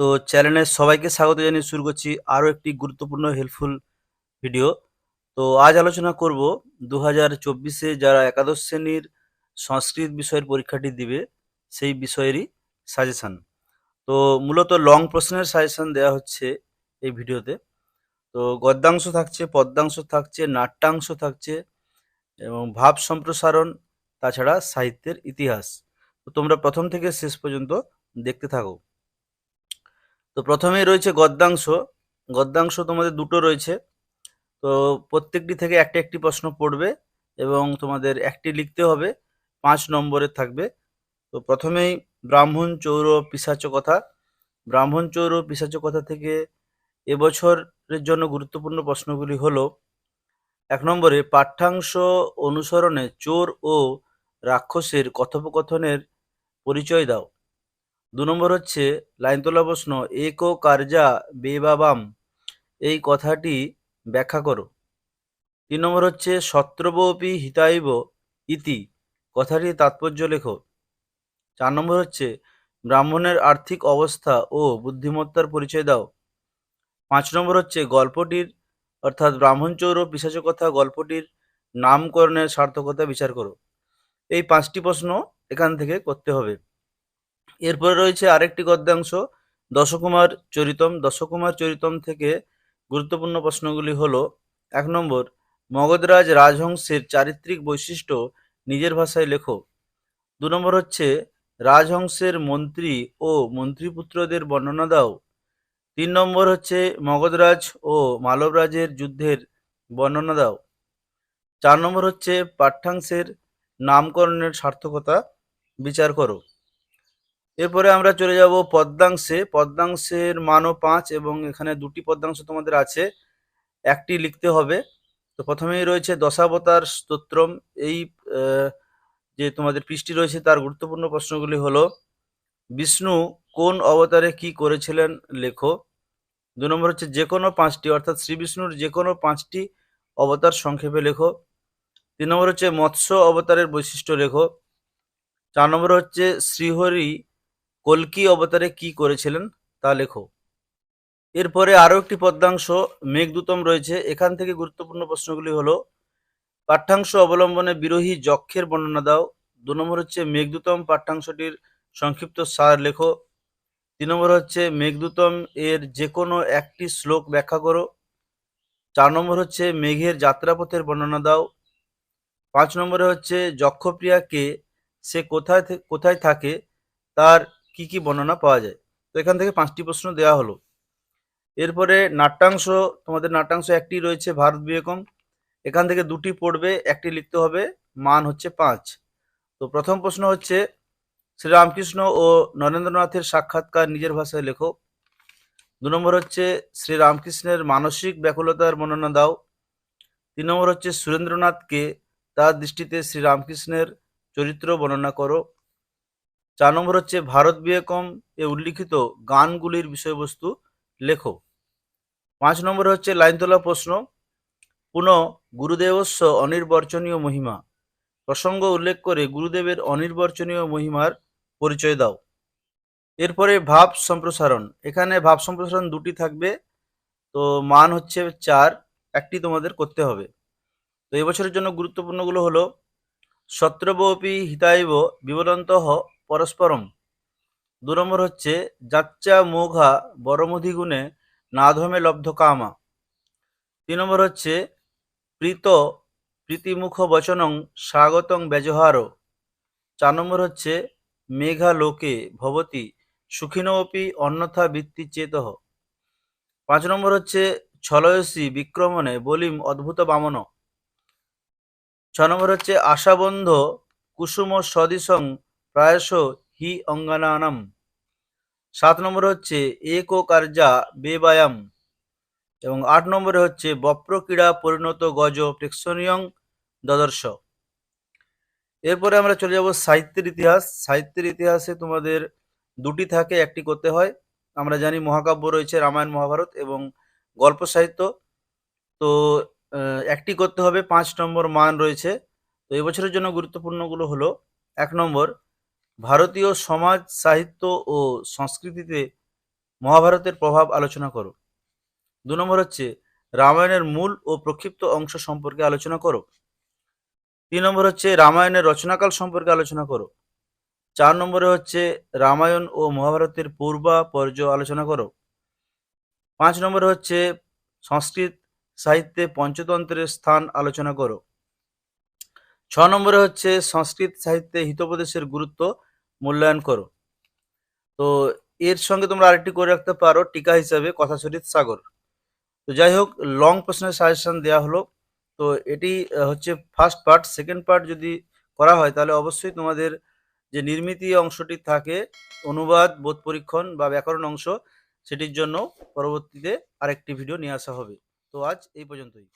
তো চ্যানেলে সবাইকে স্বাগত জানিয়ে শুরু করছি আরও একটি গুরুত্বপূর্ণ হেল্পফুল ভিডিও তো আজ আলোচনা করব দু হাজার চব্বিশে যারা একাদশ শ্রেণির সংস্কৃত বিষয়ের পরীক্ষাটি দিবে, সেই বিষয়েরই সাজেশান তো মূলত লং প্রশ্নের সাজেশান দেওয়া হচ্ছে এই ভিডিওতে তো গদ্যাংশ থাকছে পদ্মাংশ থাকছে, নাট্যাংশ থাকছে এবং ভাব সম্প্রসারণ, তাছাড়া সাহিত্যের ইতিহাস। তো তোমরা প্রথম থেকে শেষ পর্যন্ত দেখতে থাকো। তো প্রথমেই রয়েছে গদ্যাংশ। গদ্যাংশ তোমাদের দুটো রয়েছে। তো প্রত্যেকটি থেকে একটা একটি প্রশ্ন পড়বে এবং তোমাদের একটি লিখতে হবে, পাঁচ নম্বরের থাকবে। তো প্রথমেই ব্রাহ্মণ, চৌর, পিসাচ কথা। ব্রাহ্মণ, চৌর, পিসাচ কথা থেকে এবছরের জন্য গুরুত্বপূর্ণ প্রশ্নগুলি হলো, এক নম্বরে, পাঠ্যাংশ অনুসরণে চোর ও রাক্ষসের কথোপকথনের পরিচয় দাও। দু নম্বর হচ্ছে, লাইন তোলা প্রশ্ন, একো কার্যা বেবাবাম এই কথাটি ব্যাখ্যা করো। তিন নম্বর হচ্ছে সত্রবপি হিতাইব ইতি কথাটির তাৎপর্য লেখো। চার নম্বর হচ্ছে, ব্রাহ্মণের আর্থিক অবস্থা ও বুদ্ধিমত্তার পরিচয় দাও পাঁচ নম্বর হচ্ছে, গল্পটির অর্থাৎ ব্রাহ্মণচৌর পিসাচ কথা গল্পটির নামকরণের সার্থকতা বিচার করো। এই পাঁচটি প্রশ্ন এখান থেকে করতে হবে। এরপরে রয়েছে আরেকটি গদ্যাংশ, দশকুমার চরিতম। দশকুমার চরিতম থেকে গুরুত্বপূর্ণ প্রশ্নগুলি হল, এক নম্বর, মগধরাজ রাজহংসের চারিত্রিক বৈশিষ্ট্য নিজের ভাষায় লেখো। দু নম্বর হচ্ছে, রাজহংসের মন্ত্রী ও মন্ত্রীপুত্রদের বর্ণনা দাও। তিন নম্বর হচ্ছে, মগধরাজ ও মালবরাজের যুদ্ধের বর্ণনা দাও। চার নম্বর হচ্ছে পাঠ্যাংশের নামকরণের সার্থকতা বিচার করো। এরপরে আমরা চলে যাব পদ্মাংশে। পদ্মাংশের মানও পাঁচ এবং এখানে দুটি পদ্মাংশ তোমাদের আছে। একটি লিখতে হবে। তো প্রথমেই রয়েছে দশাবতার স্তোত্রম। এই যে তোমাদের পৃষ্টি রয়েছে তার গুরুত্বপূর্ণ প্রশ্নগুলি হলো, বিষ্ণু কোন অবতারে কি করেছিলেন লেখো। দু নম্বর হচ্ছে যে কোনো পাঁচটি, অর্থাৎ শ্রী বিষ্ণুর যে কোনো পাঁচটি অবতার সংক্ষেপে লেখো। তিন নম্বর হচ্ছে মৎস্য অবতারের বৈশিষ্ট্য লেখো। চার নম্বর হচ্ছে শ্রীহরি কল্কি অবতারে কি করেছিলেন তা লেখো। এরপরে আরও একটি পদ্মাংশ মেঘদূতম রয়েছে। এখান থেকে গুরুত্বপূর্ণ প্রশ্নগুলি হলো, পাঠ্যাংশ অবলম্বনে বিরোহী যক্ষের বর্ণনা দাও। দু নম্বর হচ্ছে মেঘদূতম পাঠ্যাংশটির সংক্ষিপ্ত সার লেখো। তিন নম্বর হচ্ছে মেঘদূতম এর যে কোনো একটি শ্লোক ব্যাখ্যা করো। চার নম্বর হচ্ছে মেঘের যাত্রাপথের বর্ণনা দাও। পাঁচ নম্বরে হচ্ছে যক্ষপ্রিয়াকে সে কোথায় কোথায় থাকে, তার কি কি বর্ণনা পাওয়া যায়? তো এখান থেকে পাঁচটি প্রশ্ন দেওয়া হলো। এরপরে নাট্যাংশ, তোমাদের নাট্যাংশ একটি রয়েছে ভারত বিবেকম। এখান থেকে দুটি পড়বে, একটি লিখতে হবে, মান হচ্ছে পাঁচ। তো প্রথম প্রশ্ন হচ্ছে, শ্রীরামকৃষ্ণ ও নরেন্দ্রনাথের সাক্ষাৎকার নিজের ভাষায় লেখো। দু নম্বর হচ্ছে, শ্রীরামকৃষ্ণের মানসিক ব্যাকুলতার বর্ণনা দাও। তিন নম্বর হচ্ছে, সুরেন্দ্রনাথকে তার দৃষ্টিতে শ্রীরামকৃষ্ণের চরিত্র বর্ণনা করো। চার নম্বর হচ্ছে ভারত বিবেকম এ উল্লিখিত গানগুলির বিষয়বস্তু লেখো। পাঁচ নম্বর হচ্ছে লাইন তোলা প্রশ্ন, পুনঃ গুরুদেবস্য অনির্বর্চনীয় মহিমা। প্রসঙ্গ উল্লেখ করে গুরুদেবের অনির্বচনীয় মহিমার পরিচয় দাও। এরপরে ভাব সম্প্রসারণ, এখানে ভাব সম্প্রসারণ দুটি থাকবে, তো মান হচ্ছে চার, একটি তোমাদের করতে হবে। তো এবছরের জন্য গুরুত্বপূর্ণগুলো হলো, সত্রবপি হিতাইব বিবদন্ত পরস্পরম। দু নম্বর হচ্ছে, যাচ্চা মোঘা বরমধিগুণে নাধমে লব্ধ কামা। তিন নম্বর হচ্ছে, প্রীত প্রীতিমুখ বচনং স্বাগতং ব্যবহার চার নম্বর হচ্ছে মেঘা লোকে ভবতি সুখিনপি অন্যথা বৃত্তি চেত পাঁচ নম্বর হচ্ছে, ছলয়সী বিক্রমণে বলিম অদ্ভুত বামন। ছ নম্বর হচ্ছে, আশাবন্ধ কুসুম সদিসং প্রায়শ হি অঙ্গানানাম। সাত নম্বর হচ্ছে একো কার্যা বেবায়াম এবং আট নম্বরে হচ্ছে বপ্রক্রীড়া পরিণত গজ প্রেক্ষণীয়ং দদর্শ। এরপরে আমরা চলে যাব সাহিত্যের ইতিহাস। সাহিত্যের ইতিহাসে তোমাদের দুটি থাকে, একটি করতে হয়। আমরা জানি মহাকাব্য রয়েছে রামায়ণ, মহাভারত এবং গল্প সাহিত্য। তো একটি করতে হবে, পাঁচ নম্বর মান রয়েছে। তো এবছরের জন্য গুরুত্বপূর্ণগুলো হলো, এক নম্বর ভারতীয় সমাজ, সাহিত্য ও সংস্কৃতিতে মহাভারতের প্রভাব আলোচনা করো। দু নম্বর হচ্ছে, রামায়ণের মূল ও প্রক্ষিপ্ত অংশ সম্পর্কে আলোচনা করো। তিন নম্বর হচ্ছে, রামায়ণের রচনাকাল সম্পর্কে আলোচনা করো। চার নম্বরে হচ্ছে, রামায়ণ ও মহাভারতের পূর্বা পর্য আলোচনা করো। পাঁচ নম্বরে হচ্ছে, সংস্কৃত সাহিত্যে পঞ্চতন্ত্রের স্থান আলোচনা করো। ছ নম্বরে হচ্ছে, সংস্কৃত সাহিত্যে হিতোপদেশের গুরুত্ব মূল্যায়ন করো। তো এর সঙ্গে তোমরা আরেকটি করে রাখতে পারো টিকা হিসাবে কথাচরিত সাগর। তো যাই হোক লং প্রশ্নের সাজেশন দেওয়া হলো। তো এটি হচ্ছে ফার্স্ট পার্ট সেকেন্ড পার্ট যদি করা হয়, তাহলে অবশ্যই তোমাদের যে নির্মিতি অংশটি থাকে, অনুবাদ, বোধ পরীক্ষণ বা ব্যাকরণ অংশ, সেটির জন্য পরবর্তীতে আরেকটি ভিডিও নিয়ে আসা হবে। তো আজ এই পর্যন্তই।